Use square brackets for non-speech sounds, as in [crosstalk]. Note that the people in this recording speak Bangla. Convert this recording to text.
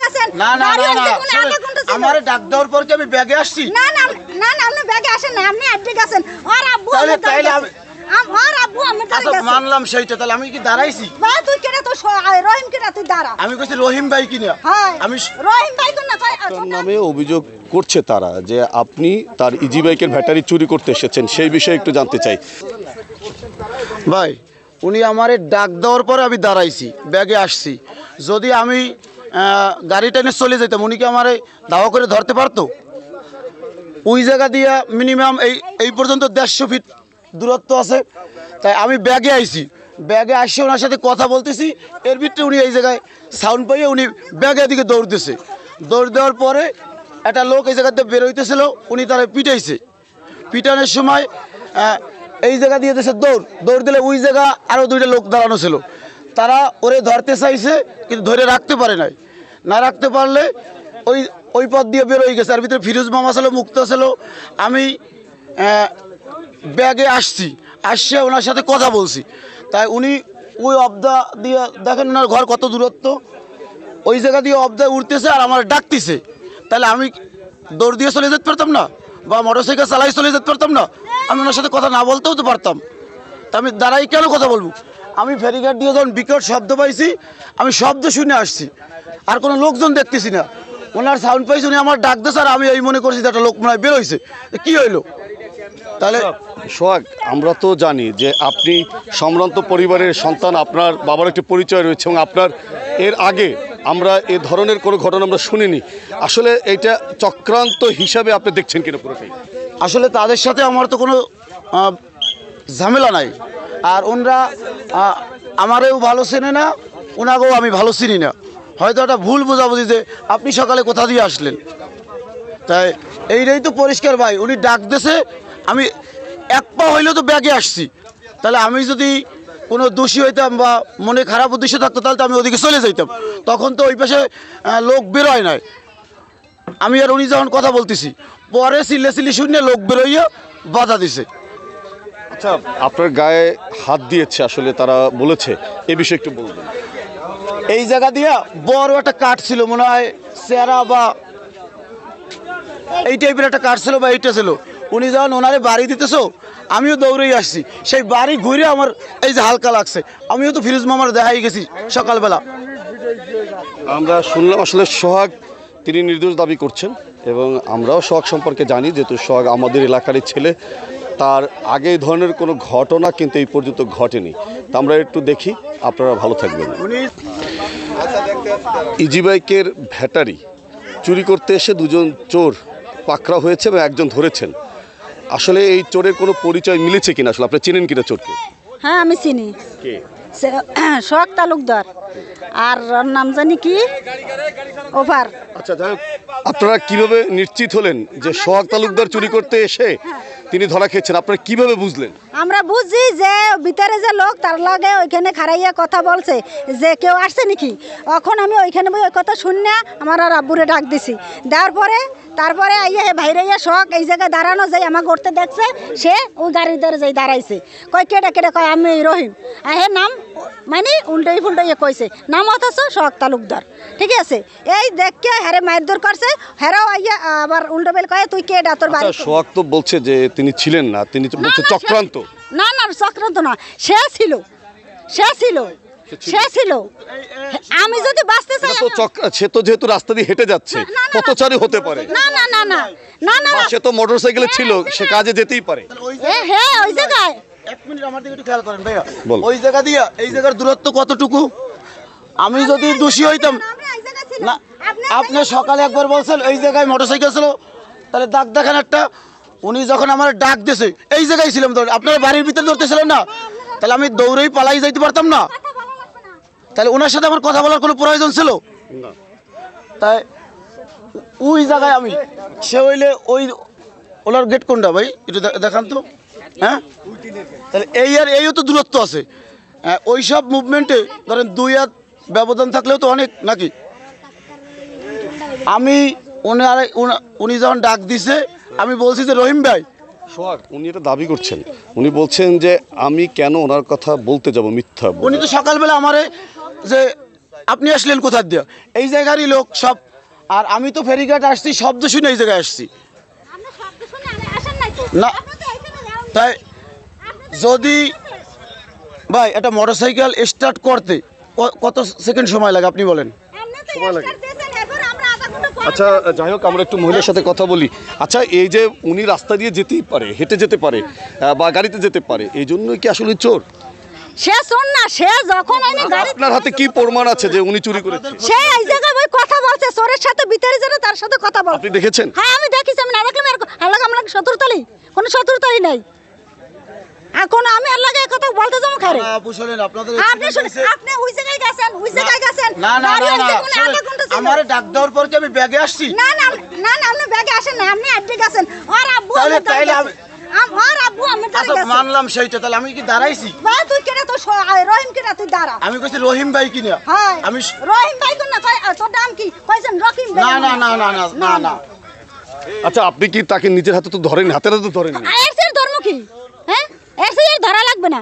আছেন? না না কোন? আমার ডাক দেওয়ার পর কি আমি ব্যাগে আসছি? না না না না আপনি ব্যাগে আসেন না আপনি গেছেন আর আব্বু তাহলে- তাহলে আমি- আম- আব্বু দ্বারে আচ্ছা মানলাম সেইটা। তাহলে আমি কি দাঁড়াইছি? বা তুই কেটে তো রহিম তুই দাঁড়া। আমি কইছি রহিম ভাই কিনা। হ্যাঁ। আমি রহিম ভাই কোন না নামে অভিযোগ করছে তারা যে আপনি তার ইজি বাইকের ব্যাটারি চুরি করতে এসেছেন। সেই বিষয়ে একটু জানতে চাই। ভাই উনি আমারে ডাক দেওয়ার পরে আমি দাঁড়াইছি ব্যাগে আসছি। যদি আমি গাড়ি টেনে চলে যেতাম। উনি কি আমারে দাওয়া করে ধরতে পারতো? ওই জায়গা দিয়ে মিনিমাম এই এই পর্যন্ত দেড়শো ফিট দূরত্ব আছে। তাই আমি ব্যাগে আইছি। ব্যাগে আসে ওনার সাথে কথা বলতেছি। এর ভিতরে উনি এই জায়গায় সাউন্ড পাইয়ে উনি ব্যাগে দিকে দৌড় দিছে। দৌড় দেওয়ার পরে একটা লোক এই জায়গাতে বেরোইতেছিল উনি তারা পিটাইছে। পিটানোর সময় এই জায়গা দিয়ে দেশে দৌড়। দৌড় দিলে ওই জায়গা আরও দুইটা লোক দাঁড়ানো ছিল। তারা ওরে ধরতে চাইছে, কিন্তু ধরে রাখতে পারে নাই। না রাখতে পারলে ওই ওই পথ দিয়ে বেরোয় গেছে। আর ভিতরে ফিরোজ মামা ছিল, মুক্ত ছিল। আমি ব্যাগে আসছি। আসছে ওনার সাথে কথা বলছি। তাই উনি ওই অবদা দিয়ে দেখেন ওনার ঘর কত দূরত্ব। ওই জায়গা দিয়ে অবদায় উঠতেছে আর আমার ডাকতেছে। তাহলে আমি দৌড় দিয়ে চলে যেতে পারতাম না? বা মোটর সাইকেল চালাই চলে যেতে পারতাম না? আমি ওনার সাথে কথা না বলতেও তো পারতাম। তা আমি দাঁড়াই কেন কথা বলব? আমি ফেরিঘাট দিয়ে যখন বিকট শব্দ পাইছি আমি শব্দ শুনে আসছি। আর কোনো লোকজন দেখতেছি না। ওনার সাউন্ড পাইছি উনি আমার ডাক দিয়েছে আর আমি এই মনে করছি যে একটা লোক মনে হয় বেরোইছে কী হইল? তাহলে সোহাগ আমরা তো জানি যে আপনি সম্ভ্রান্ত পরিবারের সন্তান আপনার বাবার একটি পরিচয় রয়েছে এবং আপনার এর আগে আমরা এ ধরনের কোনো ঘটনা আমরা শুনিনি। আসলে এটা চক্রান্ত হিসাবে আপনি দেখছেন কিনা পুরোটাই? আসলে তাদের সাথে আমার তো কোনো ঝামেলা নাই। আর ওনরা আমারেও ভালো চেনে না ওনাকেও আমি ভালো চিনি না। হয়তো একটা ভুল বোঝাবুঝি যে আপনি সকালে কোথা দিয়ে আসলেন? তাই এইটাই তো পরিষ্কার ভাই, উনি ডাক দেছে আমি এক পা হইলেও তো ব্যাগে আসছি। তাহলে আমি যদি কোনো দোষী হইতাম বা মনে খারাপ উদ্দেশ্য থাকতো, তাহলে তো আমি ওদিকে চলে যাইতাম। তখন তো ওই পাশে লোক বেরোয় নাই। আমি আর উনি যখন কথা বলতেছি, পরে সিলে সিলি শুনে লোক বেরোইয়া বাধা দিছে। আচ্ছা আপনার গায়ে হাত দিয়েছে আসলে তারা বলেছে এ বিষয়ে একটু বলবেন। এই জায়গা দিয়া বড় একটা কাঠ ছিল মনে হয় চেরা বা এই টাইপের একটা কাঠ ছিল বা এইটা ছিল। উনি যখন ওনারে বাড়ি দিতেছো আমিও দৌড়েই আসছি। সেই বাড়ি ঘুরে আমার এই যে হালকা লাগছে। আমিও তো ফিরোজ মামার দেখাই গেছি সকালবেলা। আমরা শুনলাম আসলে সোহাগ তিনি নির্দোষ দাবি করছেন এবং আমরাও সোহাগ সম্পর্কে জানি যেহেতু সোহাগ আমাদের এলাকারই ছেলে। তার আগে এই ধরনের কোনো ঘটনা কিন্তু এই পর্যন্ত ঘটেনি। তা আমরা একটু দেখি আপনারা ভালো থাকবেন। উনি ইজি বাইকের ব্যাটারি চুরি করতে এসে দুজন চোর পাকড়া হয়েছে এবং একজন ধরেছেন। আসলে এই চোরের কোনো পরিচয় মিলেছে কিনা? আসলে আপনি চেনেন কিনা চোরকে? হ্যাঁ আমি চিনি। [clears throat] সোহাগ তালুকদার। আর নাম জানি কি? ওভার। আচ্ছা আপনারা কীভাবে নিশ্চিত হলেন যে সোহাগ তালুকদার চুরি করতে এসে তিনি ধরা খেয়েছেন। আপনারা কীভাবে বুঝলেন? আমরা বুঝছি যে ভিতরে যে লোক তার লাগে ওইখানে খারাইয়া কথা বলছে যে কেউ আসছে নাকি? এখন আমি ওইখানে বই ওই কথা শুনে আমার আর আব্বুরে ডাক দিছি। দেওয়ার পরে তারপরে আইয়া হে ভাইরে ইয়া শখ এই জায়গায় দাঁড়ানো যাই আমার করতে দেখছে সে ওই গাড়ির দ্বারা যাই দাঁড়াইছে। কয় কেটে কেটে কয় আমি রহিম। হে নাম মানে উল্টোই ফুল্টোই কইছে। নাম অথচ শখ তালুকদার। ঠিক আছে? এই দেখকে হেরে মারধর করছে হেরাও আইয়া আবার উল্টো বেল কয় তুই কেডা? তোর বাড়ি আচ্ছা, সোহাগ তো বলছে যে তিনি ছিলেন না তিনি বলছে চক্রান্ত। চক্রান্ত না সে ছিল সে ছিল। সে ছিল। আমি যদি বাঁচতে চাই তো সে তো যেহেতু রাস্তা দিয়ে হেঁটে যাচ্ছে। পথচারী হতে পারে। না না না না না না সে তো মোটর সাইকেলে ছিল সে কাজে যেতেই পারে। এ হ্যাঁ ওই জায়গায়। এক মিনিট আমার দিকে একটু খেয়াল করেন ভাইয়া। ওই জায়গা দিয়া এই জায়গার দূরত্ব কতটুকু? আমি যদি দোষী হইতাম। না আপনি- আপনি সকালে একবার বলছেন এই জায়গায় মোটরসাইকেল ছিল। তাহলে দাগ দেখেন একটা। উনি যখন আমার ডাক দিয়েছে এই জায়গায় ছিলাম তো আপনারা বাড়ির ভিতরে ধরতেছিলেন না? তাহলে আমি দৌড়েই পালাই যাইতে পারতাম না। তাহলে ওনার সাথে আমার কথা বলার কোনো প্রয়োজন ছিল? তাই ওই জায়গায় আমি সে হইলে ওই ওনার গেট কোনটা ভাই? একটু দেখান তো। হ্যাঁ? তাহলে এই আর এইও তো দূরত্ব আছে। ওই সব মুভমেন্টে ধরেন দুই হাত ব্যবধান থাকলেও তো অনেক নাকি? আমি উনি আর উনি- উনি যখন ডাক দিছে আমি বলছি যে রহিম ভাই। সোহাগ উনি এটা দাবি করছেন। উনি বলছেন যে আমি কেন ওনার কথা বলতে যাব মিথ্যা উনি তো সকালবেলা আমারে যে আপনি আসলেন কোথার দিয়ে? এই জায়গারই লোক সব। আর আমি তো ফেরিঘাট আসছি শব্দ শুনে এই জায়গায় আসছি। আপনি শব্দ শুনে আমি আসেন নাই তো? না। তাই যদি ভাই এটা মোটরসাইকেল স্টার্ট করতে কত সেকেন্ড সময় লাগে আপনি বলেন? সময় লাগে। আচ্ছা যাই হোক আমরা একটু মহিলার সাথে কথা বলি। আচ্ছা এই যে উনি রাস্তা দিয়ে যেতেই পারে হেঁটে যেতে পারে বা গাড়িতে যেতে পারে এই জন্যই কি আসলে চোর? সে শোন না সে যখন আমি গাড়ি আপনার হাতে কি প্রমাণ আছে যে উনি চুরি করেছে? সে এই জায়গায় ওই কথা বলছে চোরের সাথে ভিতরে যেন তার সাথে কথা আপনি দেখেছেন? হ্যাঁ আমি দেখিছি আমি না দেখলাম আল্লাহ আমার শত্রুতালি কোনো শত্রুতালি নাই। এখন আমি আল্লাহকে এই কথা বলতে যাব খারে? আপু শোনেন আপনাদের আপনি শুনে আপনি ওই জায়গায় গেছেন ওই জায়গায় গেছেন। না না না না শোনেন। আমারে ডাক দেওয়ার পর কি আমি ব্যাগে আসছি? না না না না আপনি ব্যাগে আসেন না আপনি আড্ডে গেছেন। আর আব্বু তাহলে- তাহলে আমি- আম- আর আব্বু আমার দ্বারে আচ্ছা গেছে। মানলাম সেইটা তাহলে আমি কি দাঁড়াইছি? বা তুই কেন তো রহিম কেন তুই দাঁড়া। আমি কইছি রহিম ভাই কিনা। হ্যাঁ। আমি রহিম ভাই কোন না কয়, তোর নাম কি? কইছেন রহিম ভাই না না না না না না না। আচ্ছা আপনি কি তাকে নিজের হাতে তো ধরেন হাতের হাতে তো ধরেন এর ধরা লাগবে না।